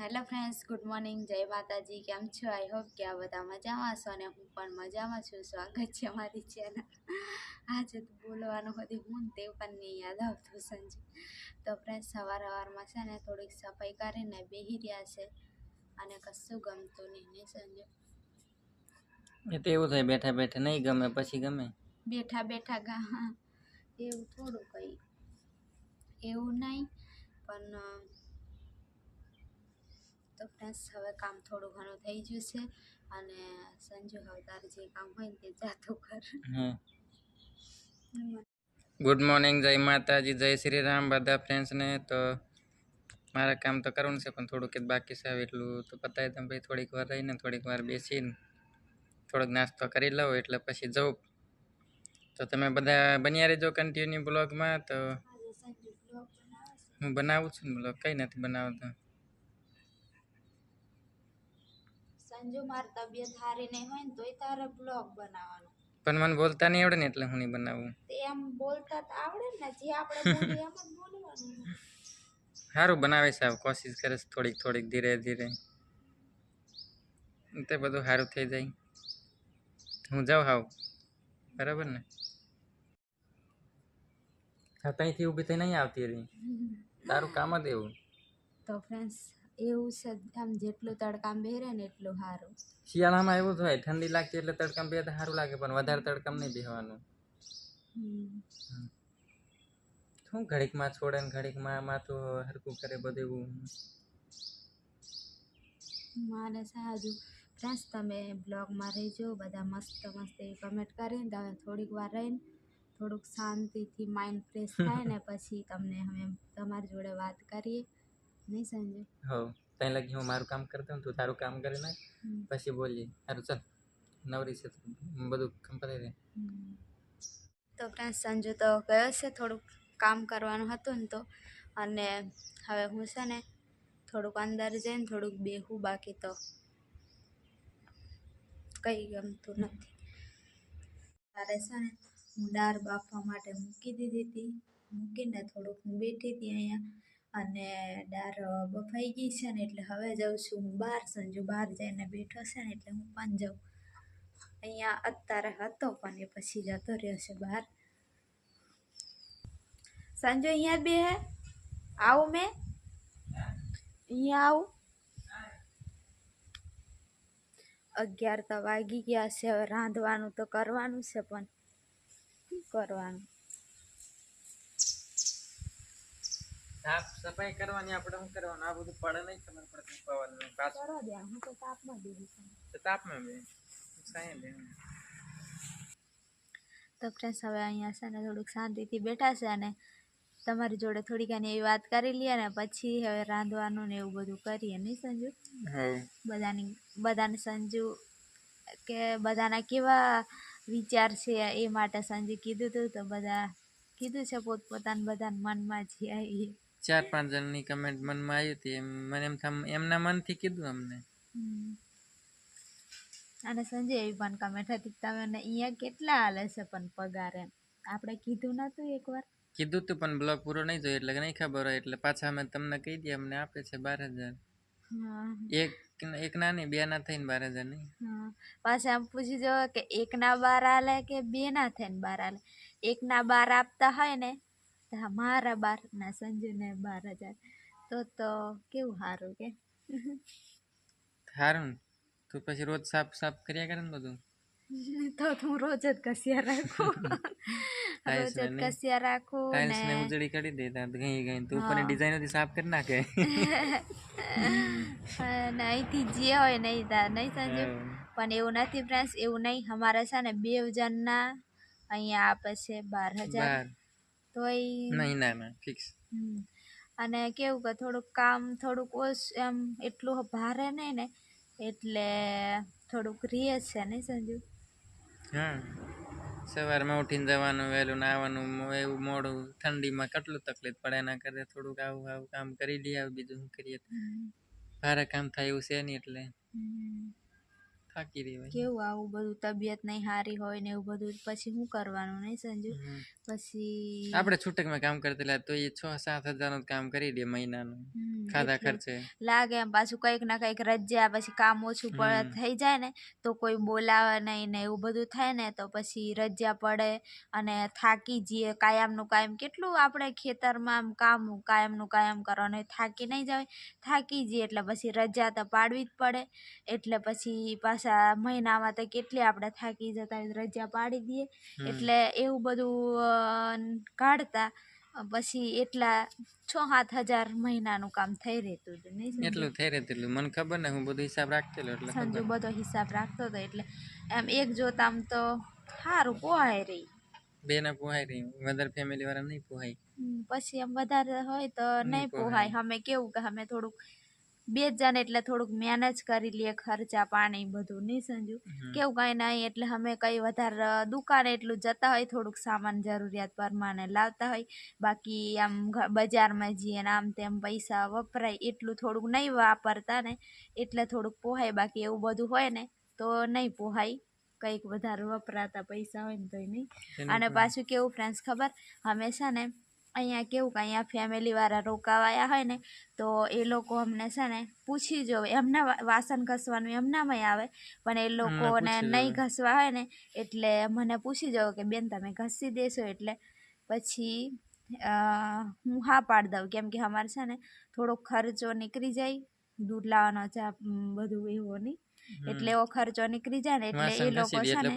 Hello friends good morning જય માતાજી કેમ છો? આઈ હોપ કે આ બધા મજામાં છો અને હું પણ મજામાં છું. સ્વાગત છે મારી ચેનલ આજે તો બોલવાનું હતી હું તે પણ નહીં યાદ આવતું સંજુ. તો ફ્રેન્ડ્સ સવાર સવારમાં છે ને થોડીક સફાઈ કરીને બેસી રહ્યા છે અને કશું ગમતું નહીં નહીં સંજુ? એ તો એવું થાય બેઠા બેઠા નહીં ગમે પછી ગમે? બેઠા બેઠા ગા એવું થોડું કંઈ. એવું નહીં પણ તો ફ્રેન્ડ્સ હવે કામ થોડું ઘણું થઈ ગયું છે અને સંજુ હવે તારે જે કામ હોય ને તે જાતું કર ગુડ મોર્નિંગ જય માતાજી જય શ્રી રામ બધા ફ્રેન્ડ્સને તો મારે કામ તો કરવાનું છે પણ થોડુંક જ બાકી છે એટલું તો પતાવી તમે ભાઈ થોડીક વાર રહીને થોડીક વાર બેસીને. થોડોક નાસ્તો કરી લઉં એટલે પછી જવું તો તમે બધા બન્યા રહેજો કન્ટિન્યુ બ્લોગમાં તો હું બનાવું છું ને બ્લોગ કંઈ નથી બનાવતો. સંજુ મારી તબિયત સારી નહીં હોય ને તોય તારે બ્લોગ બનાવવાનો. પણ મને બોલતા નહીં આવડે ને એટલે હું નહીં બનાવું. એમ બોલતા તો આવડે ને જે આપણે બોલીએ એમ જ બોલવાનું. સારું બનાવે હવે કોશિશ કરે છે થોડીક થોડીક ધીરે ધીરે. તે બધું સારું થઈ જાય. હું જાઉં હાવ. બરાબર ને? હા ત્યાંથી ઊભી થઈ નહીં આવતી રહી તારું કામ જ એવું. તો ફ્રેન્ડ્સ એવું છે આમ જેટલું તડકામાં બેહરે ને એટલું સારું શિયાળામાં એવું જ હોય ઠંડી લાગતી એટલે તડકામાં બે તો સારું લાગે પણ વધારે તડકામાં નહીં બેહવાનું. શું ઘડીકમાં છોડે ને ઘડીકમાં માથું હરકું કરે બધું એવું. માને સાજુ ફ્રેન્ડ્સ તમે બ્લોગમાં રહેજો બધા મસ્ત મસ્ત એવી કમેન્ટ કરીને તમે થોડીક વાર રહીને થોડુંક શાંતિથી માઇન્ડ ફ્રેશ થાય ને પછી તમને અમે તમારી જોડે વાત કરીએ. નહીં સાંજે. હો ત્યાં લગી હું મારું કામ કરતો તું તારું કામ કરી નાખ પછી બોલીએ સારું ચાલ નવરી છે બધું કંપની તો ફ્રેન્ડ સંજુ તો ગયો છે થોડુંક કામ કરવાનું હતું ને તો અને હવે હું છે ને થોડુંક અંદર જઈને થોડુંક બેહું બાકી તો કંઈ ગમતું નથી. તારે છે ને હું દાળ બાફવા માટે મૂકી દીધી હતી મૂકીને થોડુંક હું બેઠી હતી અહીંયા. અને દાળ બફાઈ ગઈ છે ને એટલે હવે જાઉં છું હું બહાર. સંજુ બહાર જઈને બેઠો છે ને એટલે હું પણ જાઉં. અહીંયા અત્યારે હતો પણ એ પછી જતો રહ્યો છે બહાર. સંજુ અહીંયા બે હે? આવું મેં? અહીંયા આવું? અગિયાર તો વાગી ગયા છે, હવે રાંધવાનું તો કરવાનું છે પણ. કરવાનું. સાફ સફાઈ કરવાની આપણે શું કરવાનું? આ બધું પડે નહીં ખબર પડતી પવન પાછું. દે હું તો તાપમાં દીધી તો તાપમાં બે સાંઈ બે તો ફ્રેન્ડ્સ હવે અહીંયા છે ને થોડુંક શાંતિથી બેઠા છે અને તમારી જોડે થોડીક આની એવી વાત કરી લઈએ ને પછી હવે રાંધવાનું ને એવું બધું કરીએ નહીં સંજુ? બધાની બધાને સંજુ કે બધાના કેવા વિચાર છે એ માટે સંજુ કીધું હતું તો બધા કીધું છે પોતપોતાના બધાના મનમાં જે. આવી. ચાર પાંચ જણની કમેન્ટ મનમાં આવી હતી. મને એમ થામ એમના મનથી કીધું અમને. અને સંજય એવી પણ કમેન્ટ હતી કે તમે અહીંયા કેટલા હાલે છે પણ પગાર એમ. આપણે કીધું નતું એકવાર. કીધું તું પણ બ્લોગ પૂરો નહીં જોયો એટલે નહીં ખબર હોય. એટલે પાછા અમે તમને કહી દઈએ અમને આપે છે બાર હજાર. એક એક ના નહીં બે ના થઈને બાર હજાર નહીં. પાછા આમ પૂછી જો કે એક ના બાર આલે કે બે ના થઈને બાર આલે. એકના બાર આપતા હોય ને તો હા, મારા બાર ના સંજુને બાર હજાર તો તો કેવું સારું કે સારું ને તું પછી રોજ સાફ સાફ કર્યા કરે ને બધું તો તો હું રોજ જ કસિયા રાખું રોજ ટાઇલ્સ જ ને નહીં? કસિયા રાખું ટાઇલ્સ ને ને ઉજળી કરી દેતા ગઈ ગઈ તું ઉપરની હા. ડિઝાઇન હતી સાફ કરી નાખે અને અહીંથી જે હોય નહીં તા નહીં સંજુ પણ એવું નથી ફ્રેન્ડ્સ એવું નહીં અમારે છે ને બે જણના અહીંયા આપે છે બાર હજાર બાર એ નહીં ના ના ફિક્સ અને કેવું કે થોડુંક કામ થોડુંક ઓછ એમ એટલું ભારે નહીં ને એટલે થોડુંક રીએ છે નહીં સંજુ? હા. સવારમાં ઉઠીને જવાનું વહેલું નાવાનું એવું મોડું ઠંડીમાં કેટલું તકલીફ પડે એના કરે થોડુંક આવું આવું કામ કરી લઈએ બીજું શું કરીએ. ભારે કામ થાય એવું છે નહીં એટલે. થાકી રહેવાય કેવું આવું બધું તબિયત નહીં સારી હોય ને એવું બધું પછી શું કરવાનું નહીં સંજુ? પછી આપણે છૂટકમાં કામ કરતા તો એ છ સાત હજારનું કામ કરી દે મહિનાનું. ખાધા ખર્ચે. લાગે એમ પાછું કંઈક ના કંઈક રજ્યા પછી કામ ઓછું પડે થઈ જાય ને તો કોઈ બોલાવે નહીં ને એવું બધું થાય ને તો પછી રજ્યા પડે અને થાકી જઈએ. કાયમનું કાયમ કેટલું આપણે ખેતરમાં કામ કાયમનું કાયમ કરવાનું હોય, થાકી નહીં જાય થાકી જઈએ એટલે પછી રજા તો પાડવી જ પડે. એટલે પછી પાછા મહિનામાં તો કેટલી આપણે થાકી જતા રજા પાડી દઈએ. એટલે એવું બધું કાઢતા પછી એટલા છ સાત હજાર મહિનાનું કામ થઈ રહેતું હતું નહીં એટલું થઈ રહેતું એટલું મને ખબર ને હું બધો હિસાબ રાખતેલો એટલે સંજુ બધો હિસાબ રાખતો હતો એટલે એમ એક જોતામ તો સારું પોહાય રહી. બેને પોહાય રહી. વધારે ફેમિલી વાળા નહીં પોહાય પછી એમ વધારે હોય તો નહીં. પોહાય. અમે કેવું કે અમે થોડુંક બે જણ એટલે થોડુંક મેનેજ કરી લઈએ ખર્ચા પાણી બધું નહીં સમજુ કેવું કાંઈ નહીં એટલે અમે કંઈ વધારે દુકાને એટલું જતા હોય થોડુંક સામાન જરૂરિયાત પ્રમાણે લાવતા હોય. બાકી આમ બજારમાં જઈએ ને આમ તેમ પૈસા વપરાય એટલું થોડુંક નહીં વાપરતા ને એટલે થોડુંક પોહાય. બાકી એવું બધું હોય ને તો નહીં પોહાય. કંઈક વધારે વપરાતા પૈસા હોય ને તોય નહીં. અને પાછું કેવું ફ્રેન્ડ્સ ખબર? હંમેશા ને અહીંયા કેવું કે અહીંયા ફેમિલીવાળા રોકાવાયા હોય ને તો એ લોકો અમને છે ને પૂછી જોવે. એમના વાસણ ઘસવાનું એમનામાં આવે પણ એ લોકોને નહીં ઘસવા હોય ને એટલે મને પૂછી જોવે કે બેન તમે ઘસી દેશો. એટલે પછી હું હા પાડી દઉં. કેમ કે અમારે છે ને થોડો ખર્ચો નીકળી જાય દૂધ લાવવાનો ચા બધું એવો નહીં. એટલે એવો ખર્ચો નીકળી જાય ને એટલે એ લોકો છે ને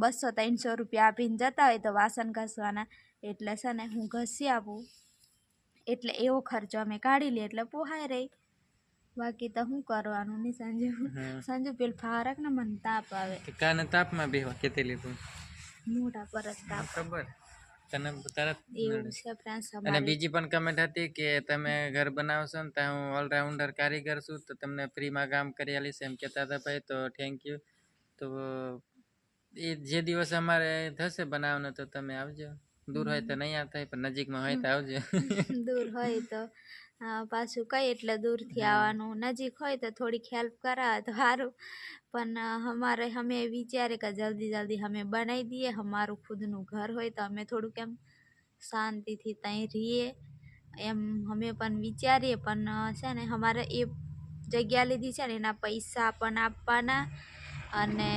બસો ત્રણસો રૂપિયા આપીને જતા હોય તો વાસણ ઘસવાના. એટલે છે ને હું ઘસી આપું. એટલે એવો ખર્ચો અમે કાઢી લઈએ એટલે પોહાય રહી. બાકી તો શું કરવાનું નહીં સાંજે? સાંજે પેલ ફારક ને મને તાપ આવે. કાને તાપમાં બેહવા કેતેલી લીધું. મોઢા પર જ તાપ. ખબર. તને તરત એવું છે ફ્રેન્ડ્સ અને બીજી પણ કમેન્ટ હતી કે તમે ઘર બનાવશો ને ત્યાં હું ઓલરાઉન્ડર કારીગર છું તો તમને ફ્રીમાં કામ કરી આલીશ એમ કહેતા હતા ભાઈ તો થેન્ક યુ તો એ જે દિવસ અમારે થશે બનાવવાનું તો તમે આવજો. દૂર હોય તો નહીં આવતા પણ નજીકમાં હોય તો આવજો. દૂર હોય તો પાછું કઈ એટલે દૂરથી આવવાનું? નજીક હોય તો થોડીક હેલ્પ કરાવે તો સારું. પણ અમારે અમે વિચારે કે જલ્દી જલ્દી અમે બનાવી દઈએ. અમારું ખુદનું ઘર હોય તો અમે થોડુંક એમ શાંતિથી ત્યાં રહીએ. એમ અમે પણ વિચારીએ. પણ છે ને અમારે એ જગ્યા લીધી છે ને એના પૈસા પણ આપવાના. અને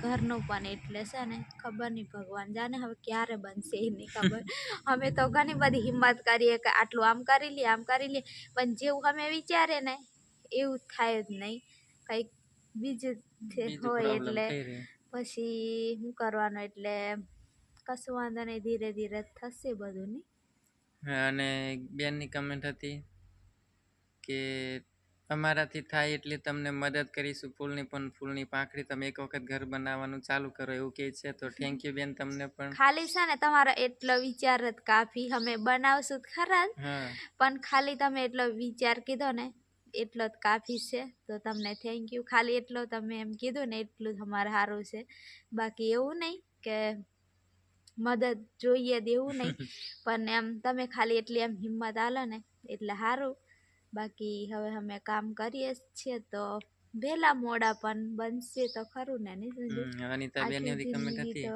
ઘરનું પણ એટલે છે ને ખબર નહીં ભગવાન જાણે હવે ક્યારે બનશે એ નહીં ખબર. અમે તો ઘણી બધી હિંમત કરીએ કે આટલું આમ કરી લઈએ આમ કરી લઈએ પણ જેવું અમે વિચારે ને એવું થાય જ નહીં. કંઈક બીજું હોય એટલે પછી શું કરવાનું એટલે કશું વાંધો નહીં ધીરે ધીરે થશે બધું નહીં. અને બેનની કમેન્ટ હતી કે અમારાથી થાય એટલી તમને મદદ કરીશું. ફૂલની પણ ફૂલની પાંખડી તમે એક વખત ઘર બનાવવાનું ચાલુ કરો એવું કહે છે. તો થેન્ક યુ બેન તમને પણ. ખાલી છે ને તમારો એટલો વિચાર જ કાફી અમે બનાવશું ખરા જ. હા. પણ ખાલી તમે એટલો વિચાર કીધો ને એટલો જ કાફી છે. તો તમને થેન્ક યુ ખાલી એટલો તમે એમ કીધું ને એટલું જ અમારે સારું છે. બાકી એવું નહીં કે મદદ જોઈએ દેવું નહીં. પણ એમ તમે ખાલી એટલી એમ હિંમત આલો ને એટલે સારું. બાકી હવે અમે કામ કરીએ છીએ તો વેલા મોડા પણ બનશે તો ખરું ને નહીં સંજુ? અનિતા બેનની આખી કમેન્ટ હતી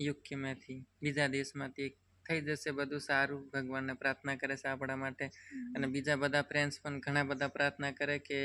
યુકેમાંથી બીજા દેશમાંથી થઈ જશે બધું સારું. ભગવાનને પ્રાર્થના કરે છે આપણા માટે. અને બીજા બધા ફ્રેન્ડ્સ પણ ઘણા બધા પ્રાર્થના કરે કે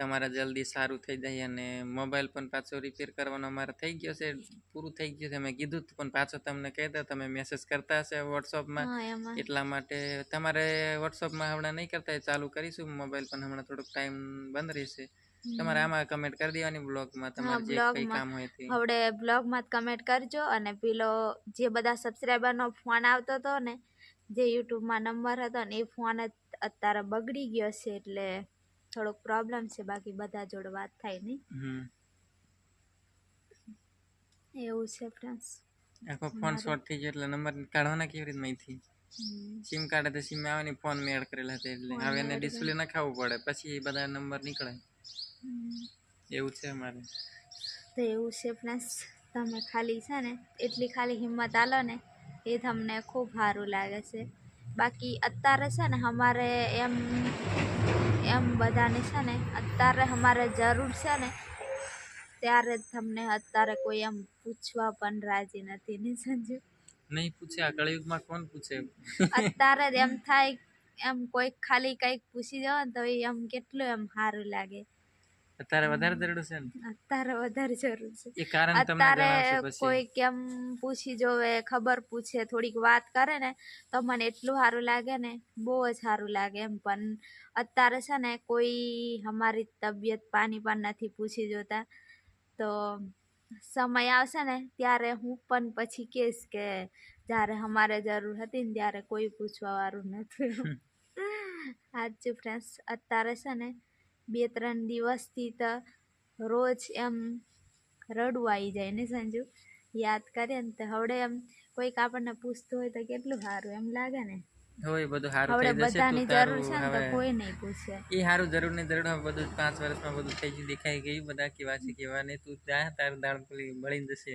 તમારા જલ્દી સારું થઈ જાય અને મોબાઈલ પણ પાછો રિપેર કરવાનો અમારે થઈ ગયો છે પૂરું થઈ ગયું છે. મેં કીધું પણ પાછો તમને કહી દો તમે મેસેજ કરતા હશે વોટ્સઅપમાં એટલા માટે તમારે વોટ્સઅપમાં હમણાં નહીં કરતા ચાલુ કરીશું. મોબાઈલ પણ હમણાં થોડોક ટાઈમ બંધ રહેશે. તમારે આમાં કમેન્ટ કરી દેવાની બ્લોગમાં તમારે જે કંઈ. કામ હોય તે. હવે બ્લોગમાં કમેન્ટ કરજો અને પેલો જે બધા સબસ્ક્રાઈબરનો ફોન આવતો હતો ને જે યુટ્યુબમાં નંબર હતો ને એ ફોન જ અત્યારે બગડી ગયો છે એટલે થોડોક પ્રોબ્લેમ છે બાકી બધા જોડે વાત થાય નહીં. એવું છે ફ્રેન્ડ્સ આખો ફોન શોર્ટ થઈ ગયો એટલે નંબર કાઢવાના કેવી રીતે માહિતી સિમ કાઢે તો સિમ આવે ને ફોન મેં એડ કરેલા હતા એટલે હવે એને ડિસ્પ્લે નખાવવું પડે પછી બધા નંબર નીકળે. એવું છે અમારે. તો એવું છે ફ્રેન્ડ્સ તમે ખાલી છે ને એટલી ખાલી હિંમત આલો ને એ તમને ખૂબ સારું લાગે છે. બાકી અત્યારે છે ને અમારે એમ એમ બધાને છે ને અત્યારે અમારે જરૂર છે ને ત્યારે તમને અત્યારે કોઈ એમ પૂછવા પણ રાજી નથી ને સંજુ? નહીં પૂછે આ કળિયુગમાં કોણ પૂછે? અત્યારે એમ થાય એમ કોઈ ખાલી કંઈક પૂછી જાવ તો એમ કેટલું એમ સારું લાગે. અત્યારે વધારે દરડું છે ને? અત્યારે વધારે જરૂર છે. એ કારણ તમને અત્યારે કોઈ કેમ પૂછી જોવે ખબર પૂછે થોડીક વાત કરે ને તો મને એટલું સારું લાગે ને બહુ જ સારું લાગે એમ. પણ અત્યારે છે ને કોઈ અમારી તબિયત પાણી પણ નથી પૂછી જોતા. તો સમય આવશે ને ત્યારે હું પણ પછી કહીશ કે જ્યારે અમારે જરૂર હતી ને ત્યારે કોઈ પૂછવા વાળું નથી. સાચું ફ્રેન્ડ્સ અત્યારે છે ને બે ત્રણ દિવસથી તો રોજ એમ રડવું આવી જાય ને સંજુ? યાદ કરીએ ને તો હવડે એમ કોઈક આપણને પૂછતું હોય તો કેટલું સારું એમ લાગે ને? હોય બધું સારું થઈ જશે બધાની જરૂર છે ને કોઈ નહીં પૂછે. એ સારું જરૂર ને જરૂર હવે બધું પાંચ વર્ષમાં બધું થઈ ગયું દેખાઈ ગયું બધા કેવા છે કેવા ને તું જા તાર દાળ પેલી મળી જશે.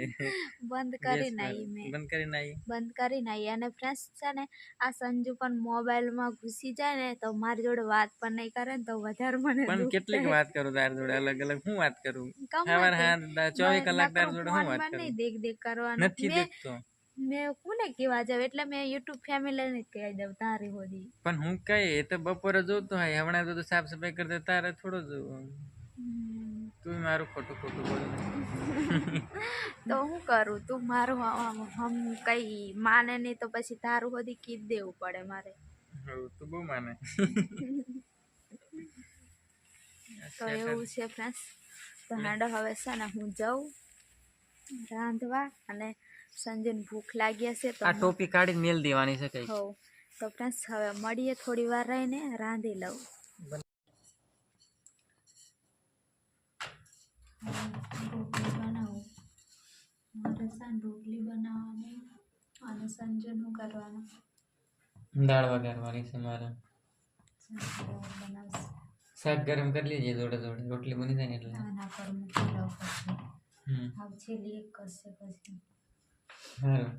બંધ કરી નાઈ મેં. બંધ કરી નાઈ બંધ કરી નાઈ અને ફ્રેન્ડ્સ છે ને આ સંજુ પણ મોબાઈલમાં ઘૂસી જાય ને તો મારી જોડે વાત પણ નહીં કરે ને તો વધારે મને પણ કેટલીક વાત કરું તાર જોડે અલગ અલગ હું વાત કરું? તે. હા ચોવીસ કલાક તાર જોડે હું વાત કરું? દેખ દેખ કરવાનું. નથી દેખતો. મેં કોને કહેવા જાવ? એટલે મેં યુટ્યુબ ફેમિલીને જ કહી દઉં તારી હોદી. પણ હું કઈ એ તો બપોરે જોતો હોય હમણાં તો સાફ સફાઈ કરતા તારે થોડો જોવું. તું મારું ખોટું ખોટું બોલ. તો હું કરું? તું મારું આમ હમ કઈ માને નહીં તો પછી તારું હોદી કીધ દેવું પડે મારે. તું બહુ માને. તો એવું છે ફ્રેન્ડ્સ તો હેડો હવે છે ને હું જાઉં રાંધવા અને સંજયને ભૂખ લાગી હશે તો આ ટોપી કાઢીને મેલ દેવાની છે કઈ હોવ. તો ફ્રેન્ડ્સ હવે મળીએ થોડી વાર રહીને રાંધી લઉં. રોટલી બનાવું મારે રોટલી બનાવવાની અને સંજયનું કરવાનું દાળ વઘારવાની છે મારે. શાક ગરમ કરી લેજે જોડે જોડે. રોટલી બની જાય ને એટલે. આના પર મૂકી દઉં પછી. હમ. આવ છેલ્લી એક કરશે પછી.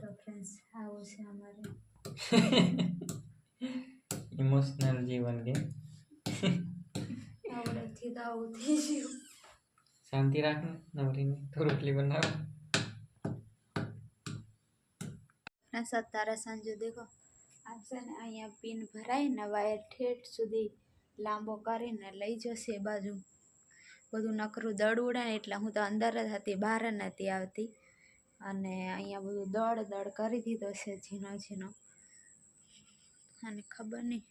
તો ફ્રેન્ડ્સ આવું છે અમારે. ઇમોશનલ જીવન કે? આવડેથી તો આવું થઈ ગયું. શાંતિ રાખ નવરીને તો રોટલી બનાવ. ફ્રેન્ડ્સ અત્યારે સાંજે દેખો આ છે ને અહીંયા પિન ભરાઈને વાયર ઠેઠ સુધી લાંબો કરીને લઈ જશે બાજુ. બધું નકરું દળ ઉડાને એટલે હું તો અંદર જ હતી બહાર નથી આવતી. અને અહીંયા બધું દળ દળ કરી દીધો છે ઝીણો ઝીણો. અને ખબર નહીં,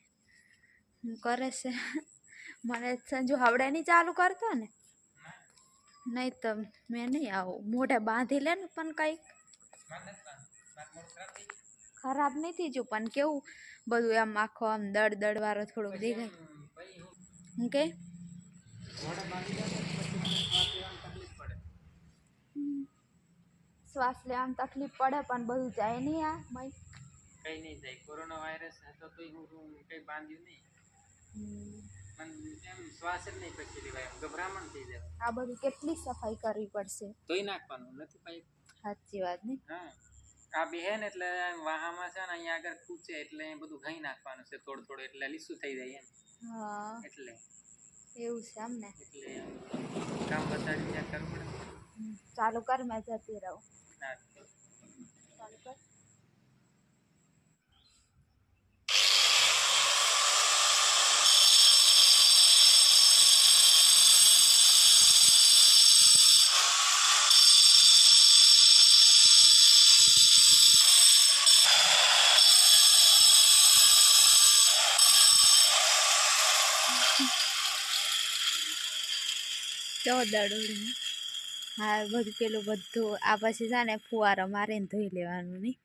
હું કરે છે? મને સંજુ હવડે નહીં ચાલુ કરતો ને? નહીં તો મેં નહીં આવું. મોઢે બાંધી લે ને પણ કંઈક. ખરાબ નહીં થઈ ગયું પણ કેવું બધું આમ આખો આમ દળ દળ વાળો થોડુંક દેખાય. હું કે હમ. શ્વાસ લેવામાં તકલીફ પડે પણ બધું જાય નહીં આ મય. કઈ નહીં જાય કોરોના વાયરસ હતો તો હું કઈ બાંધ્યું નહીં. પણ એમ શ્વાસ જ નહીં પછી લેવાય ગભરામણ થઈ જાય. આ બધું કેટલી સફાઈ કરવી પડશે? તોય નાખવાનું નથી પાઈ. સાચી વાત નહીં હા. આ બે હે ને એટલે વાહામાં છે ને અહીંયા આગળ ખૂચે એટલે અહીં બધું ઘઈ નાખવાનું છે થોડું થોડું એટલે લીસું થઈ જાય એમ. હા. એટલે. એવું છે એમ ને? એટલે કામ બતાડી કરવું પડે. ચાલુ કર મેં જતી રહું. હા ચાલુ કર જો દડું હા બધું પેલું બધું આ પછી છે ને ફુવારો મારીને ધોઈ લેવાનું નહીં.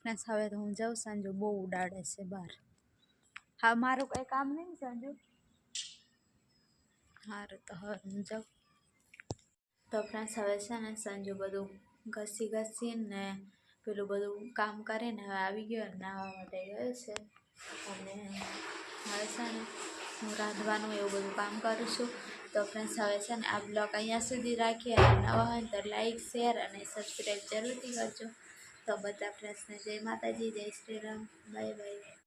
ફ્રેન્ડ્સ હવે તો હું જાઉં સંજુ બહુ ઉડાડે છે બહાર. હા મારું કંઈ કામ નહીં ને સંજુ? સારું તો હવે હું જાઉં. તો ફ્રેન્ડ્સ હવે છે ને સંજુ બધું ઘસી ઘસીને પેલું બધું કામ કરીને હવે આવી ગયો નાહવા માટે ગયો છે. અને હવે છે ને હું રાંધવાનું એવું બધું કામ કરું છું. તો ફ્રેન્ડ્સ હવે છે ને આ બ્લોગ અહીંયા સુધી રાખીએ અને નવા હોય તો લાઇક શેર અને સબસ્ક્રાઈબ જરૂરથી કરજો. તો બધા ફ્રેન્ડ્સને જય માતાજી, જય શ્રી રામ. Bye bye